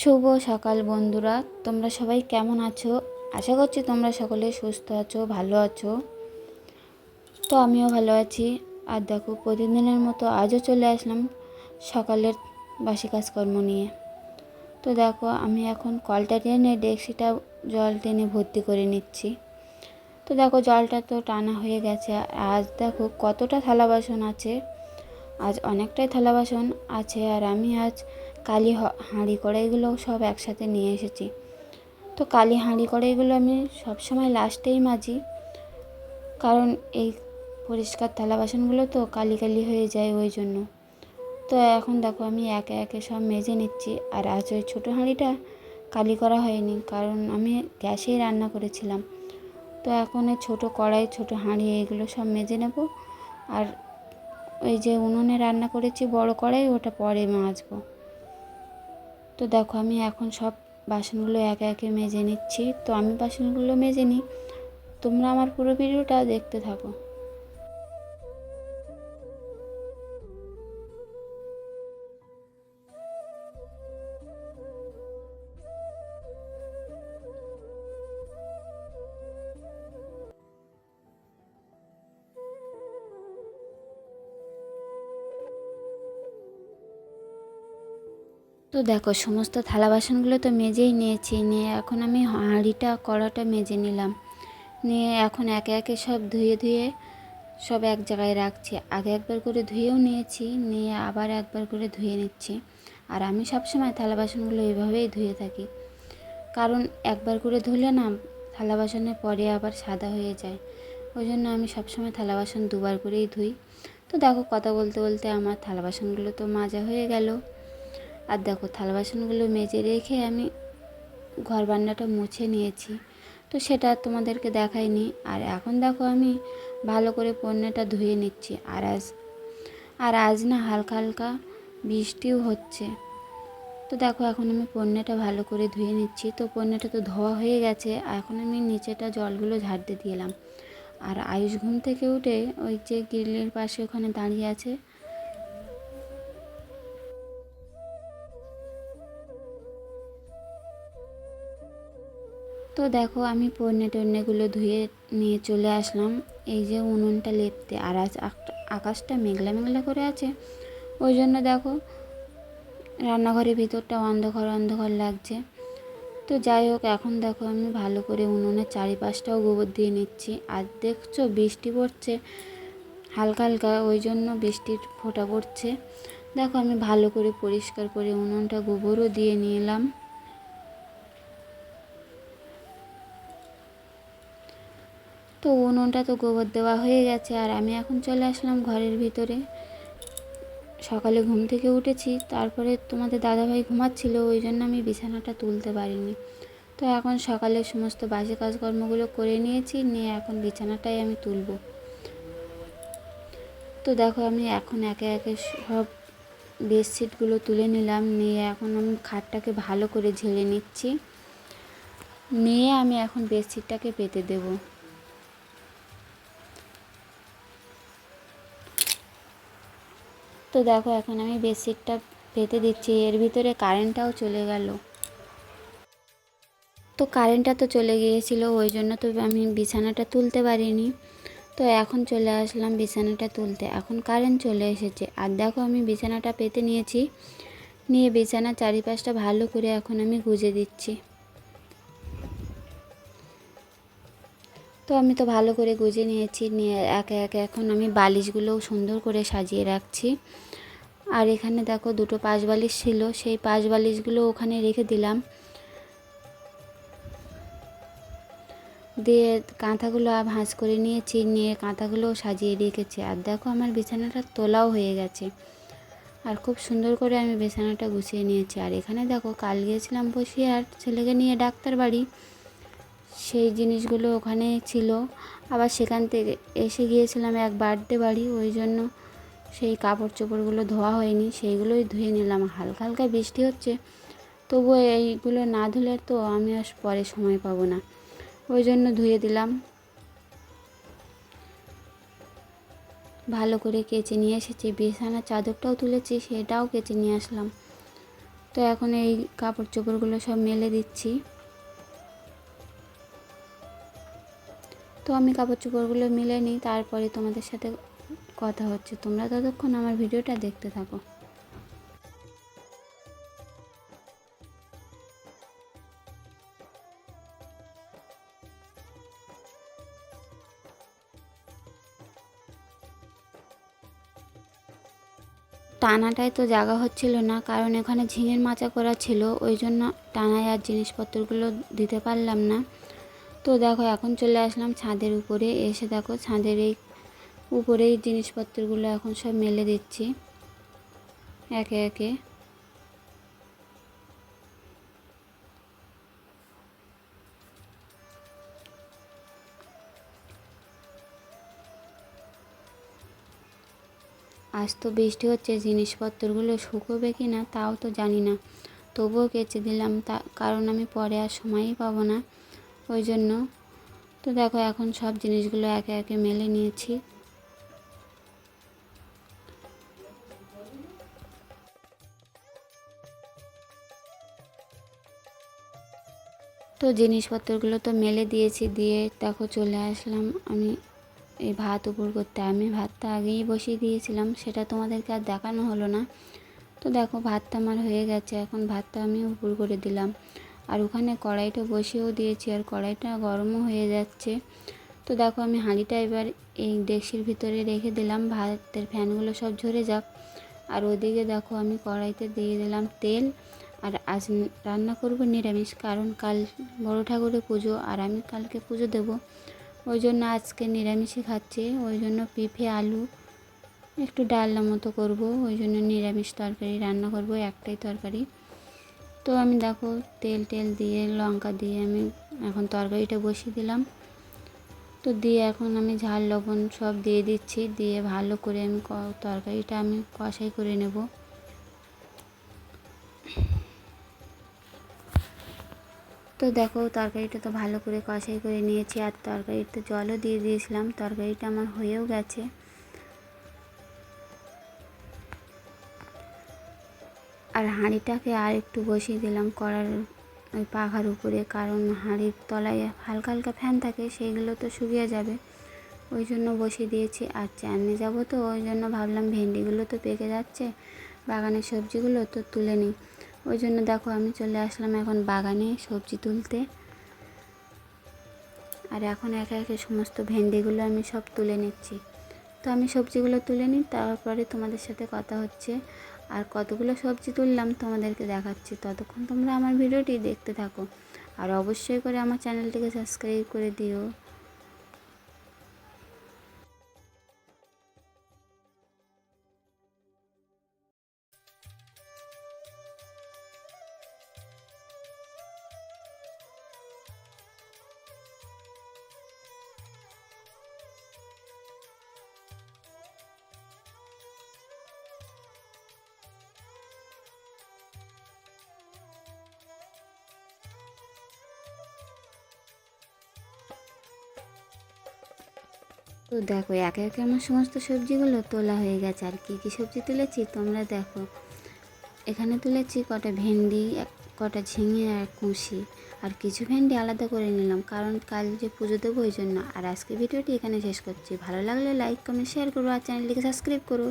শুভ সকাল বন্ধুরা। তোমরা সবাই কেমন আছো? আশা করছি তোমরা সকলে সুস্থ আছো, ভালো আছো। তো আমিও ভালো আছি। আর দেখো, প্রতিদিনের মতো আজও চলে আসলাম সকালের বাসি কাজকর্ম নিয়ে। তো দেখো, আমি এখন কলটা টেনে ডেক্সিটা জল টেনে ভর্তি করে নিচ্ছি। তো দেখো, জলটা তো টানা হয়ে গেছে। আজ দেখো, কতটা থালা বাসন আছে। আজ অনেকটাই থালা বাসন আছে। আর আমি আজ কালি হাঁড়ি কড়াইগুলো সব একসাথে নিয়ে এসেছি। তো কালি হাঁড়ি কড়াইগুলো আমি সবসময় লাস্টেই মাজি, কারণ এই পরিষ্কার থালা বাসনগুলো তো কালি কালি হয়ে যায় ওই জন্য। তো এখন দেখো আমি একে একে সব মেজে নিচ্ছি, আর আজ ওই ছোটো হাঁড়িটা কালি করা হয়নি, কারণ আমি গ্যাসেই রান্না করেছিলাম। তো এখন এই ছোটো কড়াই, ছোটো হাঁড়ি এগুলো সব মেজে নেব, আর ওই যে উনুনে রান্না করেছি বড় কড়াই, ওটা পরে মাজবো। তো দেখো, আমি এখন সব বাসনগুলো একে একে মেজে নিচ্ছি। তো আমি বাসনগুলো মেজে নিই। তোমরা আমার পুরো ভিডিওটা দেখতে থাকো। তো দেখো, সমস্ত থালা বাসনগুলো তো মেজেই নিয়েছি। নিয়ে এখন আমি হাঁড়িটা, কড়াটা মেজে নিলাম। নিয়ে এখন একে একে সব ধুয়ে ধুয়ে সব এক জায়গায় রাখছি। আগে একবার করে ধুয়েও নিয়েছি, নিয়ে আবার একবার করে ধুয়ে নিচ্ছি। আর আমি সবসময় থালা বাসনগুলো এইভাবেই ধুয়ে থাকি। কারণ একবার করে ধুলে না, থালা বাসনের পরে আবার সাদা হয়ে যায়। ওই জন্য আমি সবসময় থালা বাসন দুবার করেই ধুই। তো দেখো, কথা বলতে বলতে আমার থালা বাসনগুলো তো মাজা হয়ে গেল। আর দেখো থালা বাসনগুলো মেজে রেখে আমি ঘর বান্নাটা মুছে নিয়েছি। তো সেটা তোমাদেরকে দেখাইনি। আর এখন দেখো আমি ভালো করে পণ্যটা ধুয়ে নিচ্ছি। আর আজ আর আজ না হালকা হালকা বৃষ্টিও হচ্ছে। তো দেখো এখন আমি পণ্যটা ভালো করে ধুয়ে নিচ্ছি। তো পণ্যটা তো ধোয়া হয়ে গেছে। এখন আমি নিচেটা জলগুলো ঝাড়তে দিলাম আর আয়ুষ ঘুম থেকে উঠে ওই যে গ্রিলের পাশে ওখানে দাঁড়িয়ে আছে। তো দেখো আমি পণ্য টন্যগুলো ধুয়ে নিয়ে চলে আসলাম। এই যে উনুনটা লেপতে, আর আজ আকাশটা মেঘলা মেঘলা করে আছে। ওই জন্য দেখো রান্নাঘরের ভিতরটা অন্ধকার অন্ধকার লাগছে। তো যাই হোক, এখন দেখো আমি ভালো করে উনুনের চারিপাশটাও গোবর দিয়ে নিচ্ছি। আর দেখছ বৃষ্টি পড়ছে, হালকা হালকা, ওই জন্য বৃষ্টির ফোঁটা পড়ছে। দেখো আমি ভালো করে পরিষ্কার করে উনুনটা গোবরও দিয়ে নিলাম। তো উনুনটা তো গোবর দেওয়া হয়ে গেছে আর আমি এখন চলে আসলাম ঘরের ভিতরে। সকালে ঘুম থেকে উঠেছি, তারপরে তোমাদের দাদাভাই ঘুমাচ্ছিল, ওই জন্য আমি বিছানাটা তুলতে পারিনি। তো এখন সকালে সমস্ত বাসি কাজকর্মগুলো করে নিয়েছি, নিয়ে এখন বিছানাটাই আমি তুলব। তো দেখো আমি এখন একে একে সব বেডশিটগুলো তুলে নিলাম, নিয়ে এখন আমি খাটটাকে ভালো করে ঝেড়ে নিচ্ছি। নিয়ে আমি এখন বেডশিটটাকে পেতে দেবো। তো দেখো, এখন আমি বেডশিটটা পেতে দিচ্ছি। এর ভিতরে কারেন্টটাও চলে গেল। তো কারেন্টটা তো চলে গিয়েছিল, ওই জন্য তো আমি বিছানাটা তুলতে পারিনি। তো এখন চলে আসলাম বিছানাটা তুলতে। এখন কারেন্ট চলে এসেছে। আর দেখো, আমি বিছানাটা পেতে নিয়েছি। নিয়ে বিছানার চারিপাশটা ভালো করে এখন আমি গুজে দিচ্ছি। তো আমি তো ভালো করে গুজে নিয়েছি, নিয়ে একে একে এখন আমি বালিশগুলোও সুন্দর করে সাজিয়ে রাখছি। আর এখানে দেখো দুটো পাঁচ বালিশ ছিল, সেই পাঁচ বালিশগুলো ওখানে রেখে দিলাম। দিয়ে কাঁথাগুলো ভাঁজ করে নিয়েছি, নিয়ে কাঁথাগুলোও সাজিয়ে রেখেছি। আর দেখো আমার বিছানাটা তোলাও হয়ে গেছে। আর খুব সুন্দর করে আমি বিছানাটা গুছিয়ে নিয়েছি। আর এখানে দেখো কাল গিয়েছিলাম বসিয়ে আর ছেলেকে নিয়ে ডাক্তার বাড়ি। সেই জিনিসগুলো ওখানে ছিল। আবার সেখান থেকে এসে গিয়েছিলাম এক বার্থডে বাড়ি, ওই জন্য সেই কাপড় চোপড়গুলো ধোয়া হয়নি, সেইগুলোই ধুয়ে নিলাম। হালকা হালকা বৃষ্টি হচ্ছে, তবুও এইগুলো না ধুলে তো আমি আর পরে সময় পাবো না। ওই জন্য ধুয়ে দিলাম। ভালো করে কেচে নিয়ে এসেছি। বিছানার চাদরটাও তুলেছি, সেটাও কেচে নিয়ে আসলাম। তো এখন এই কাপড় চোপড়গুলো সব মেলে দিচ্ছি। তো আমি কাপড় চোপড়গুলো মিলে নিই, তারপরে তোমাদের সাথে কথা হচ্ছে। তোমরা ততক্ষণ আমার ভিডিওটা দেখতে থাকো। টানাটায় তো জায়গা হচ্ছিল না, কারণ এখানে ঝিঙের মাচা করা ছিল, ওই জন্য টানায় আর জিনিসপত্রগুলো দিতে পারলাম না। তো দেখো, এখন চলে আসলাম ছাদের উপরে। এসে দেখো, ছাদের এই উপরেই জিনিসপত্রগুলো এখন সব মেলে দিচ্ছি, একে একে। আজ তো বৃষ্টি হচ্ছে, জিনিসপত্রগুলো শুকোবে কি না তাও তো জানি না। তবুও কেচে দিলাম, তা কারণ আমি পরে আর সময়ই পাবো না। ওই জন্য তো দেখো এখন সব জিনিসগুলো একে একে মেলে নিয়েছি। তো জিনিসপত্রগুলো তো মেলে দিয়েছি, দিয়ে দেখো চলে আসলাম আমি এই ভাত উপর করতে। আমি ভাতটা আগেই বসিয়ে দিয়েছিলাম, সেটা তোমাদেরকে আর দেখানো হলো না। তো দেখো ভাতটা আমার হয়ে গেছে, এখন ভাতটা আমি উপর করে দিলাম। আর ওখানে কড়াইটা বসিয়েও দিয়েছি আর কড়াইটা গরমও হয়ে যাচ্ছে। তো দেখো আমি হাঁড়িটা এবার এই ডেক্সির ভিতরে রেখে দিলাম, ভাতের ফ্যানগুলো সব ঝরে যাক। আর ওদিকে দেখো আমি কড়াইতে দিয়ে দিলাম তেল। আর আজ রান্না করব নিরামিষ, কারণ কাল বড় ঠাকুরের পুজো আর আমি কালকে পুজো দেব। ওই জন্য আজকে নিরামিষই খাচ্ছি, ওই জন্য পিঠে, আলু, একটু ডালনা মতো করব। ওই জন্য নিরামিষ তরকারি রান্না করব, একটাই তরকারি। তো আমি দেখো তেল টেল দিয়ে, লঙ্কা দিয়ে আমি এখন তরকারিটা বসিয়ে দিলাম। তো দিয়ে এখন আমি ঝাল, লবণ সব দিয়ে দিচ্ছি। দিয়ে ভালো করে আমি তরকারিটা আমি কষাই করে নেব। তো দেখো তরকারিটা তো ভালো করে কষাই করে নিয়েছি আর তরকারিতে জলও দিয়ে দিয়েছিলাম। তরকারিটা আমার হয়েও গেছে। আর হাঁড়িটাকে আর একটু বসিয়ে দিলাম কড়ার ওই পাখার উপরে, কারণ হাঁড়ির তলায় হালকা হালকা ফ্যান থাকে সেইগুলো তো শুকিয়ে যাবে। ওই জন্য বসিয়ে দিয়েছি। আর চান্নে যাব তো, ওই জন্য ভাবলাম ভেন্ডিগুলো তো পেকে যাচ্ছে, বাগানের সবজিগুলো তো তুলে নিই। ওই জন্য দেখো আমি চলে আসলাম এখন বাগানে সবজি তুলতে। আর এখন একে একে সমস্ত ভেন্ডিগুলো আমি সব তুলে নিচ্ছি। তো আমি সবজিগুলো তুলে নিই, তারপরে তোমাদের সাথে কথা হচ্ছে। আর কতগুলো সবজি তুললাম তোমাদেরকে দেখাচ্ছি। ততক্ষণ তোমরা আমার ভিডিওটি দেখতে থাকো। আর অবশ্যই করে আমার চ্যানেলটিকে সাবস্ক্রাইব করে দিও। তো দেখো, একে একে আমার সমস্ত সবজিগুলো তোলা হয়ে গেছে। আর কী কী সবজি তুলেছি? তোমরা দেখো। এখানে তুলেছি কটা ভেন্ডি কটা ঝিঙে আর কুশি। আর কিছু ভেন্ডি আলাদা করে নিলাম। কারণ কাল যে পুজো দেবো ওই জন্য। আর আজকে ভিডিওটি এখানে শেষ করছি। ভালো লাগলে লাইক কমেন্ট শেয়ার করো। আর চ্যানেলটিকে সাবস্ক্রাইব করো।